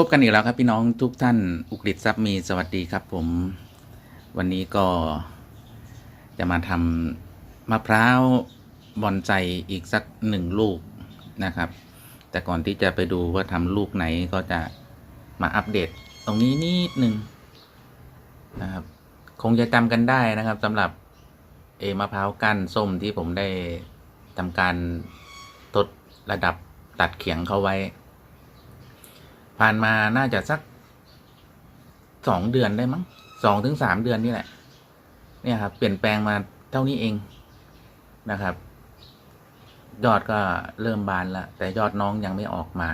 พบกันอีกแล้วครับพี่น้องทุกท่านอุกฤษทรัพย์มีสวัสดีครับผม วันนี้ก็จะมาทำมะพร้าวบอนไซอีกสักหนึ่งลูกนะครับ แต่ก่อนที่จะไปดูว่าทำลูกไหนก็จะมาอัปเดตตรงนี้นิดหนึ่งนะครับ คงจะจำกันได้นะครับสำหรับเอมะพร้าวกั้นส้มที่ผมได้ทำการทดระดับตัดเขียงเข้าไว้ ผ่านมาน่าจะสักสองเดือนได้มั้งสองถึงสามเดือนนี่แหละ เนี่ยครับ เปลี่ยนแปลงมาเท่านี้เองนะครับ ยอดก็เริ่มบานแล้วแต่ยอดน้องยังไม่ออกมา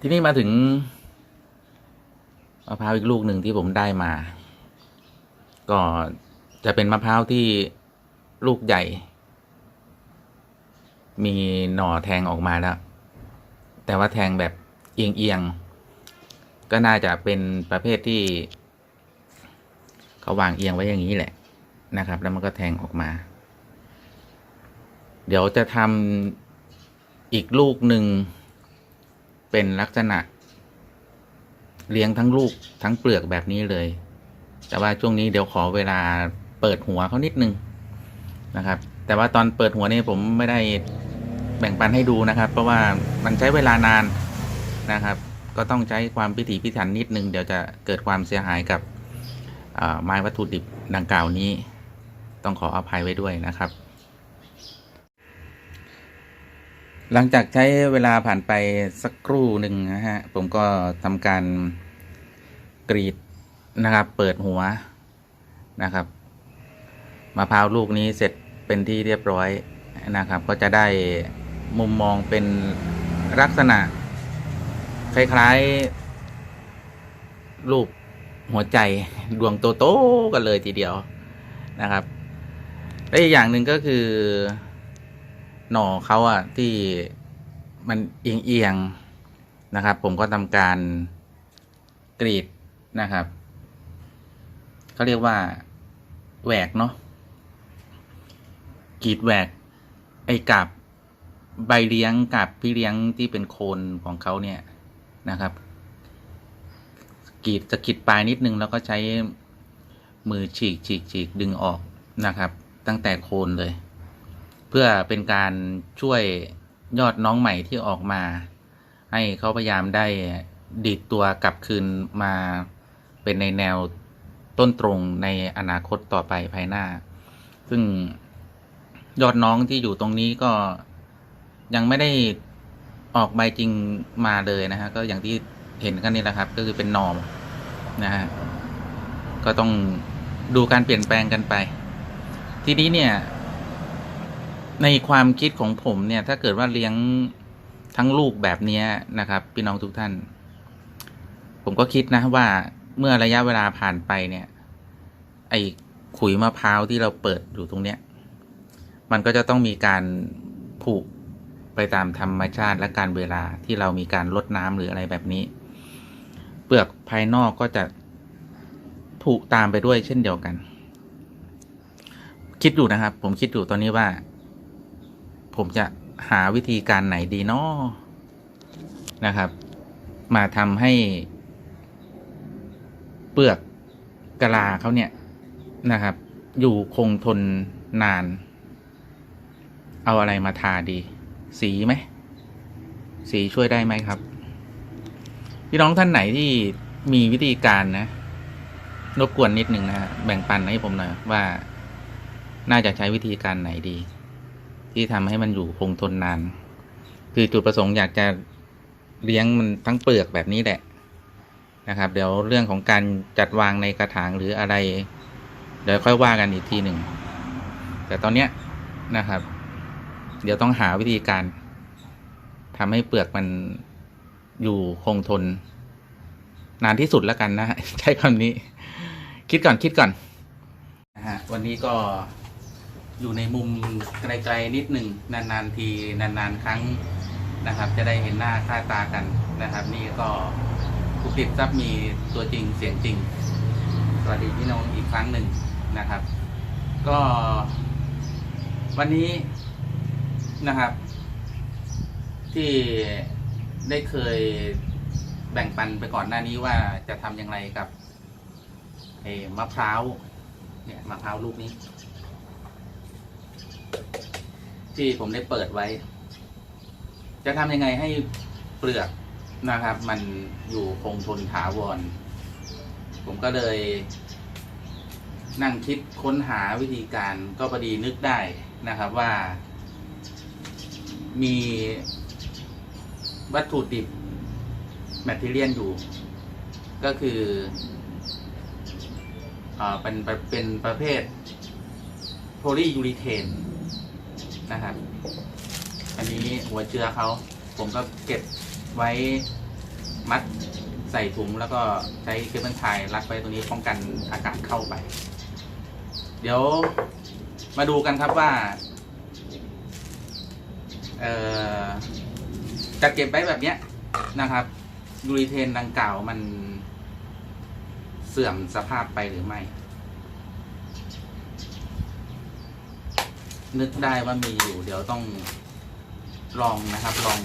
ทีนี้มาถึงมะพร้าวอีกลูกหนึ่งที่ผมได้มา ก็จะเป็นมะพร้าวที่ลูกใหญ่ มีหน่อแทงออกมาแล้ว แต่ว่าแทงแบบ เอียงๆก็น่าจะเป็นประเภทที่ เขาวางเอียงไว้อย่างนี้แหละนะครับ แล้วมันก็แทงออกมา เดี๋ยวจะทำอีกลูกหนึ่งเป็นลักษณะ เลี้ยงทั้งลูกทั้งเปลือกแบบนี้เลย แต่ว่าช่วงนี้เดี๋ยวขอเวลาเปิดหัวเขานิดนึงนะครับ แต่ว่าตอนเปิดหัวนี่ผมไม่ได้แบ่งปันให้ดูนะครับ เพราะว่ามันใช้เวลานาน นะครับ ก็ต้องใช้ความพิถีพิถันนิดนึง เดี๋ยวจะเกิดความเสียหายกับไม้วัตถุดิบดังกล่าวนี้ ต้องขออภัยไว้ด้วยนะครับ หลังจากใช้เวลาผ่านไปสักครู่หนึ่งนะฮะผมก็ทำการกรีดนะครับ เปิดหัวนะครับมะพร้าวลูกนี้เสร็จเป็นที่เรียบร้อยนะครับ ก็จะได้มุมมองเป็นลักษณะ คล้ายๆ รูปหัวใจดวงโตๆกันเลยทีเดียวนะครับ และอีกอย่างหนึ่งก็คือ หน่อเขาอะที่มันเอียงๆนะครับ ผมก็ทำการกรีดนะครับเขาเรียกว่าแหวกเนาะกรีดแหวก ไอ้กับใบเลี้ยงกับพี่เลี้ยงที่เป็นโคนของเขาเนี่ย นะครับกรีดจะกรีดปลายนิดนึงแล้วก็ใช้มือฉีกฉีกฉีกดึงออกนะครับ ตั้งแต่โคนเลย เพื่อเป็นการช่วยยอดน้องใหม่ที่ออกมา ให้เขาพยายามได้ดีดตัวกลับคืนมาเป็นในแนวต้นตรงในอนาคตต่อไปภายหน้า ซึ่งยอดน้องที่อยู่ตรงนี้ก็ยังไม่ได้ ออกใบจริงมาเลยนะฮะก็อย่างที่เห็นกันนี่แหละครับ ก็คือเป็นนอมนะฮะก็ต้องดูการเปลี่ยนแปลงกันไป ทีนี้เนี่ย ในความคิดของผมเนี่ย ถ้าเกิดว่าเลี้ยงทั้งลูกแบบนี้นะครับ พี่น้องทุกท่าน ผมก็คิดนะว่าเมื่อระยะเวลาผ่านไปเนี่ย ไอ้ขุยมะพร้าวที่เราเปิดอยู่ตรงเนี้ย มันก็จะต้องมีการผูก ไปตามธรรมชาติและการเวลาที่เรามีการลดน้ำหรืออะไรแบบนี้ เปลือกภายนอกก็จะผูกตามไปด้วยเช่นเดียวกัน คิดอยู่นะครับ ผมคิดอยู่ตอนนี้ว่า ผมจะหาวิธีการไหนดีนาะนะครับ มาทำให้ เปลือกกะลาเขาเนี่ยนะครับ อยู่คงทนนาน เอาอะไรมาทาดี สีไหม สีช่วยได้ไหมครับ พี่น้องท่านไหนที่มีวิธีการนะรบกวนนิดหนึ่งนะแบ่งปันให้ผมหน่อยว่าน่าจะใช้วิธีการไหนดี ที่ทำให้มันอยู่คงทนนาน คือจุดประสงค์อยากจะเลี้ยงมันทั้งเปลือกแบบนี้แหละนะครับ เดี๋ยวเรื่องของการจัดวางในกระถางหรืออะไร เดี๋ยวค่อยว่ากันอีกทีหนึ่งแต่ตอนเนี้ยนะครับ เดี๋ยวต้องหาวิธีการทำให้เปลือกมันอยู่คงทน นานที่สุดแล้วกันนะใช้คำนี้ คิดก่อนคิดก่อนนะฮะวันนี้ก็อยู่ในมุมไกลๆนิดหนึ่งนานๆทีนานๆครั้งนะครับ จะได้เห็นหน้าค่าตากันนะครับ นี่ก็ผู้ปิดทรัพย์มีตัวจริงเสียงจริง สวัสดีพี่น้องอีกครั้งหนึ่งนะครับ ก็วันนี้ นะครับ ที่ได้เคยแบ่งปันไปก่อนหน้านี้ว่าจะทำอย่างไรกับเออมะพร้าวเนี่ยมะพร้าวลูกนี้ ที่ผมได้เปิดไว้ จะทำยังไงให้เปลือกนะครับ มันอยู่คงทนถาวร ผมก็เลยนั่งคิดค้นหาวิธีการก็พอดีนึกได้นะครับว่า มีวัตถุดิบแมทเทียนอยู่ ก็คืออ่าเป็นเป็นประเภทโพลียูริเทนนะครับ อันนี้หัวเชื้อเขาผมก็เก็บไว้มัดใส่ถุงแล้วก็ใช้เคเบิลไทยรัดไว้ตรงนี้ป้องกันอากาศเข้าไป เดี๋ยวมาดูกันครับว่า จะเก็บไว้แบบเนี้ยนะครับยูริเทนดังกล่าวมันเสื่อมสภาพไปหรือไม่ นึกได้ว่ามีอยู่เดี๋ยวต้องลองนะครับ ลอง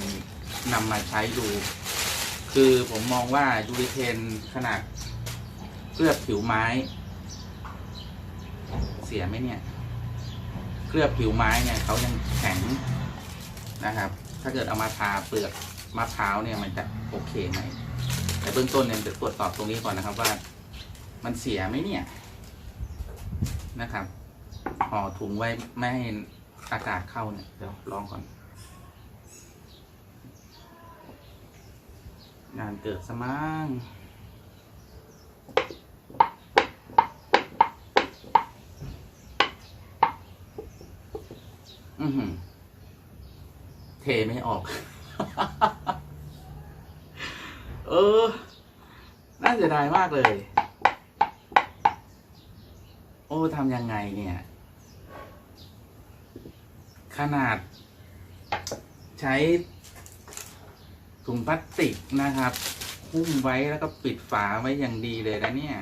นำมาใช้ดู คือผมมองว่ายูริเทนขนาดเคลือบผิวไม้ เสียไหมเนี่ย เคลือบผิวไม้เนี่ยเขายังแข็ง นะครับ ถ้าเกิดเอามาทาเปลือกมะพร้าวเนี่ยมันจะโอเคไหมแต่เบื้องต้นเนี่ยจะตรวจสอบตรงนี้ก่อนนะครับว่า มันเสียไหมเนี่ยนะครับห่อถุงไว้ไม่ให้อากาศเข้าเนี่ยเดี๋ยวลองก่อนงานเกิดสมั่งอือหือ เทไม่ออก เออ น่าเสียดายมากเลย โอ้ทำยังไงเนี่ย ขนาด ใช้ถุงพลาสติกนะครับหุ้มไว้แล้วก็ปิดฝาไว้อย่างดีเลยนะเนี่ย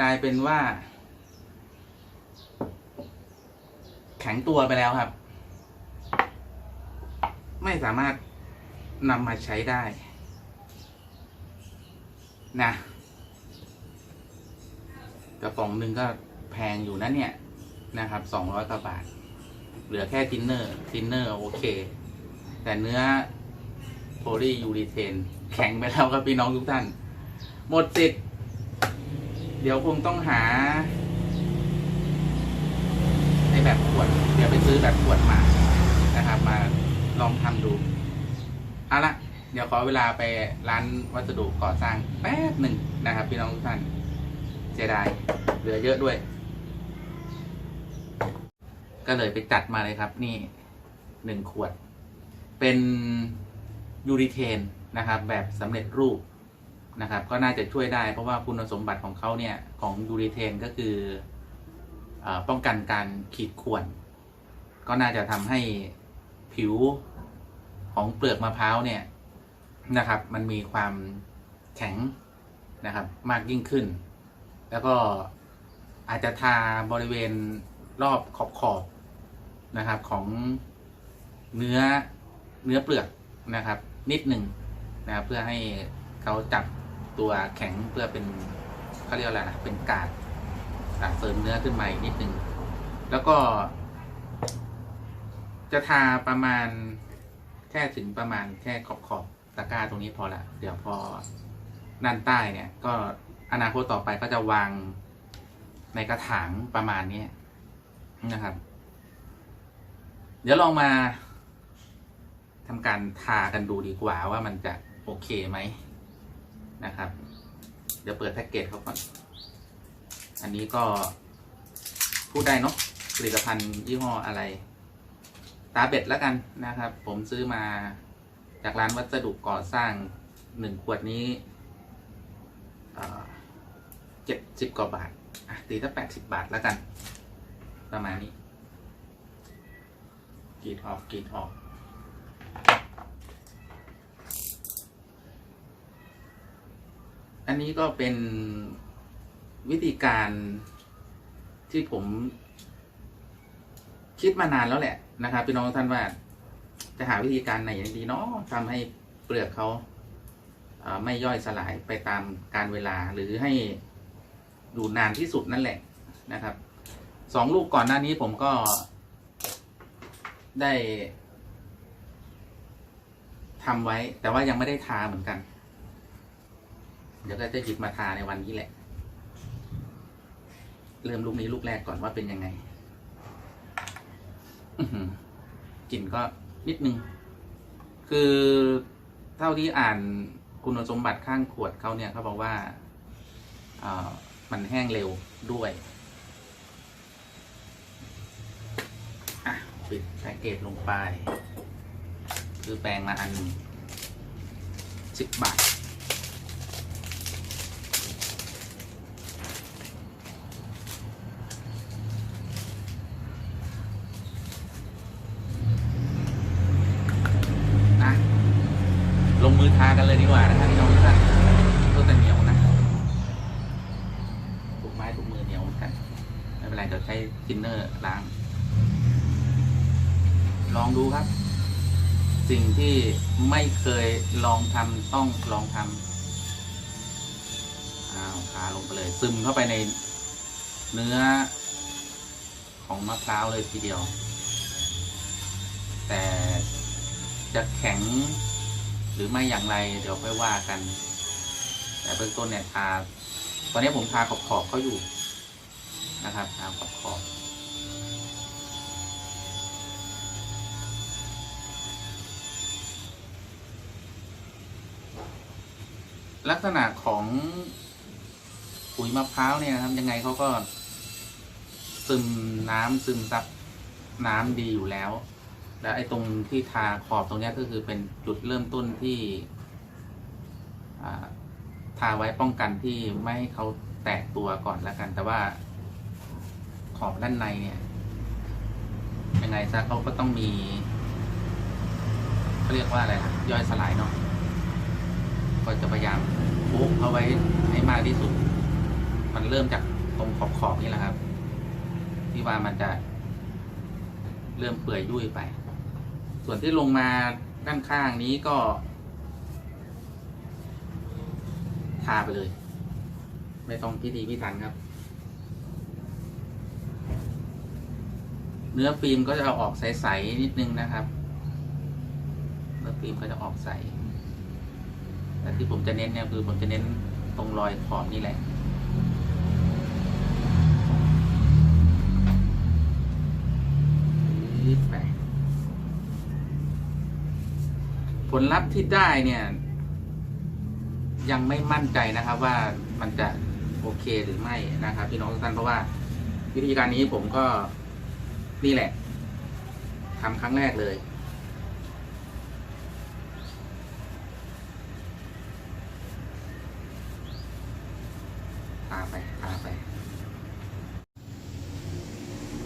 กลายเป็นว่า แข็งตัวไปแล้วครับ ไม่สามารถนำมาใช้ได้นะกระป๋องหนึ่งก็แพงอยู่นะเนี่ยนะครับสองร้อยกว่าบาท เหลือแค่ทินเนอร์ทินเนอร์โอเค แต่เนื้อโพลียูริเทน แข็งไปแล้วครับพี่น้องทุกท่าน หมดสิทธิ์เดี๋ยวคงต้องหาในแบบขวด เดี๋ยวไปซื้อแบบขวดมานะครับมา ลองทำดูเอาละเดี๋ยวขอเวลาไปร้านวัสดุก่อสร้างแป๊บหนึ่งนะครับพี่น้องทุกท่านเสียดายเหลือเยอะด้วย ก็เลยไปจัดมาเลยครับ นี่หนึ่งขวด เป็นยูริเทนนะครับ แบบสำเร็จรูปนะครับ ก็น่าจะช่วยได้เพราะว่าคุณสมบัติของเขาเนี่ย ของยูริเทนก็คืออป้องกันการขีดข่วน ก็น่าจะทำให้ ผิวของเปลือกมะพร้าวเนี่ยนะครับ มันมีความแข็งนะครับมากยิ่งขึ้น แล้วก็อาจจะทาบริเวณรอบขอบขอบนะครับของเนื้อเนื้อเปลือกนะครับ นิดหนึ่งนะครับเพื่อให้เขาจับตัวแข็งเพื่อเป็นเขาเรียกอะไรนะเป็นกาดเสริมเนื้อขึ้นมาอีกนิดหนึ่งแล้วก็ จะทาประมาณแค่ถึงประมาณแค่ขอบขอบๆตะกร้าตรงนี้พอละ เดี๋ยวพอด้านใต้เนี่ย ก็อนาคตต่อไปก็จะวางในกระถางประมาณนี้นะครับ เดี๋ยวลองมาทำการทากันดูดีกว่าว่ามันจะโอเคไหมนะครับ เดี๋ยวเปิดแพ็กเกจเขาก่อน อันนี้ก็พูดได้เนาะผลิตภัณฑ์ยี่ห้ออะไร ตาเบ็ดแล้วกันนะครับ ผมซื้อมาจากร้านวัสดุก่อสร้างหนึ่งขวดนี้เจ็ดสิบกว่าบาทตีถ้าแปดสิบบาทแล้วกัน ประมาณนี้กรีดออกกรีดออก อันนี้ก็เป็นวิธีการที่ผม คิดมานานแล้วแหละนะครับพี่น้องทุกท่านว่า จะหาวิธีการไหนอย่างดีเนาะทำให้เปลือกเขาเไม่ย่อยสลายไปตามการเวลาหรือให้อยู่นานที่สุดนั่นแหละนะครับสองลูกก่อนหน้านี้ผมก็ได้ทำไว้ แต่ว่ายังไม่ได้ทาเหมือนกัน เดี๋ยวก็จะหยิบมาทาในวันนี้แหละ เริ่มลูกนี้ลูกแรกก่อนว่าเป็นยังไง กลิ่นก็นิดนึง คือเท่าที่อ่านคุณสมบัติข้างขวดเขาเนี่ยเขาบอกว่าอ่ามันแห้งเร็วด้วยอะปิดแพ็กเกจลงไป คือแปลงมาอันสิบบาท นะลงมือทากันเลยดีกว่านะครับพี่น้องทุกท่านก็แต่เหนียวนะถูกไม้ถูกมือเหนียวเหมือนกัน ไม่เป็นไรเดี๋ยวใช้ทินเนอร์ล้าง ลองดูครับ สิ่งที่ไม่เคยลองทำต้องลองทำอ้าวทาลงไปเลย ซึมเข้าไปในเนื้อของมะพร้าวเลยทีเดียว แต่จะแข็ง หรือไม่อย่างไรเดี๋ยวค่อยว่ากัน แต่เบื้องต้นเนี่ยทาตอนนี้ผมทาขอบขอบเขาอยู่นะครับทาขอบขอบลักษณะของปุ๋ยมะพร้าวเนี่ยนะครับ ยังไงเขาก็ ซึมน้ำซึมซับน้ำดีอยู่แล้ว แล้วไอ้ตรงที่ทาขอบตรงนี้ก็คือเป็นจุดเริ่มต้นที่ทาไว้ป้องกันที่ไม่ให้เขาแตกตัวก่อนล้วกัน แต่ว่าขอบด้านในเนี่ยยังไงซะเขาก็ต้องมีเขาเรียกว่าอะไรนะย่อยสลายเนาะก็จะพยายามฟุกเอาไว้ให้มากที่สุด มันเริ่มจากตรงขอบขอบนี่แหละครับ ที่ว่ามันจะเริ่มเปื่อยยุ่ยไป ส่วนที่ลงมาด้านข้างนี้ก็ ทาไปเลย ไม่ต้องพิธีพิถันครับ เนื้อฟิล์มก็จะเอาออกใสๆนิดนึงนะครับเนื้อฟิล์มก็จะออกใสแต่ที่ผมจะเน้นเนี่ยคือผมจะเน้นตรงรอยขอบนี่แหละ ลลัพธ์ที่ได้เนี่ย ยังไม่มั่นใจนะครับ ว่ามันจะโอเคหรือไม่นะครับพี่น้องทุกท่านเพราะว่า วิธีการนี้ผมก็นี่แหละทำครั้งแรกเลยพาไปพาไป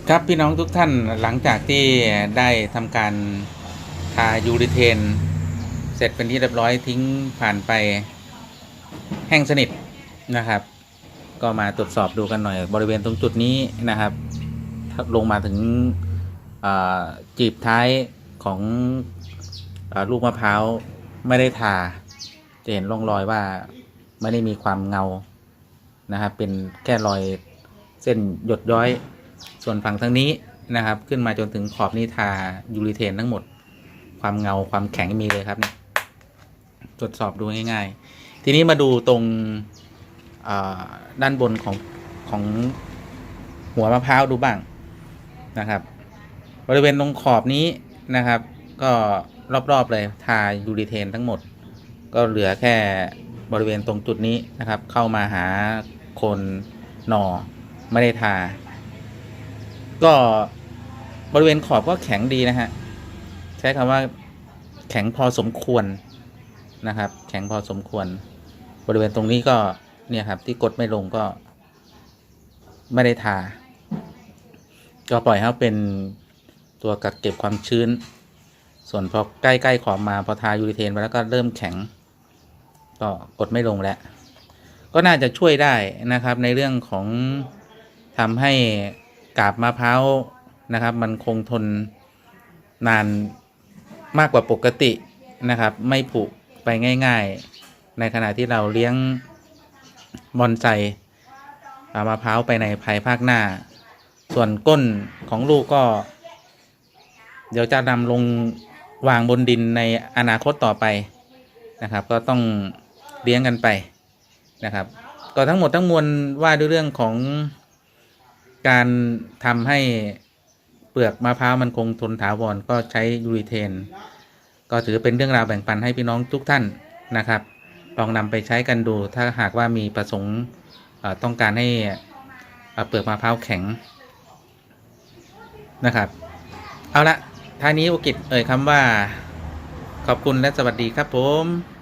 ครับพี่น้องทุกท่านหลังจากที่ได้ทำการทายูริเทน เสร็จเป็นที่เรียบร้อยทิ้งผ่านไปแห้งสนิทนะครับ ก็มาตรวจสอบดูกันหน่อย บริเวณตรงจุดนี้นะครับลงมาถึงจีบท้ายของอลูกมะพร้าวไม่ได้ทา จะเห็นร่องรอยว่าไม่ได้มีความเงานะครับ เป็นแค่รอยเส้นหยดย้อยส่วนฝั่งทางนี้นะครับ ขึ้นมาจนถึงขอบนี้ทายูริเทนทั้งหมด ความเงาความแข็งมีเลยครับเนี่ย ตรวจสอบดูง่ายๆ ทีนี้มาดูตรงด้านบนของของหัวมะพร้าวดูบ้างนะครับ บริเวณตรงขอบนี้นะครับ ก็รอบๆเลยทายูริเทนทั้งหมด ก็เหลือแค่บริเวณตรงจุดนี้นะครับ เข้ามาหาโคนหนอไม่ได้ทา ก็บริเวณขอบก็แข็งดีนะฮะใช้คำว่าแข็งพอสมควร นะครับ แข็งพอสมควร บริเวณตรงนี้ก็เนี่ยครับที่กดไม่ลงก็ ไม่ได้ทา ก็ปล่อยให้เป็นตัวกักเก็บความชื้น ส่วนพอใกล้ๆขอบมาพอทายูริเทนไปแล้วก็เริ่มแข็ง ก็กดไม่ลงแล้ว ก็น่าจะช่วยได้นะครับในเรื่องของทำให้กาบมะพร้าวนะครับ มันคงทนนานมากกว่าปกตินะครับ ไม่ผุ ไปง่าย ๆ ในขณะที่เราเลี้ยงบอนไซอ่ามะพร้าวไปในภายภาคหน้า ส่วนก้นของลูกก็ เดี๋ยวจะนำลงวางบนดินในอนาคตต่อไปนะครับ ก็ต้องเลี้ยงกันไปนะครับ ก็ทั้งหมดทั้งมวลว่าด้วยเรื่องของการทำให้เปลือกมะพร้าวมันคงทนถาวรก็ใช้ยูริเทน ก็ถือเป็นเรื่องราวแบ่งปันให้พี่น้องทุกท่านนะครับ ลองนำไปใช้กันดู ถ้าหากว่ามีประสงค์ต้องการให้เปลือกมะพร้าวแข็งนะครับ เอาละท่านี้อุกิจเอ่ยคำว่าขอบคุณและสวัสดีครับผม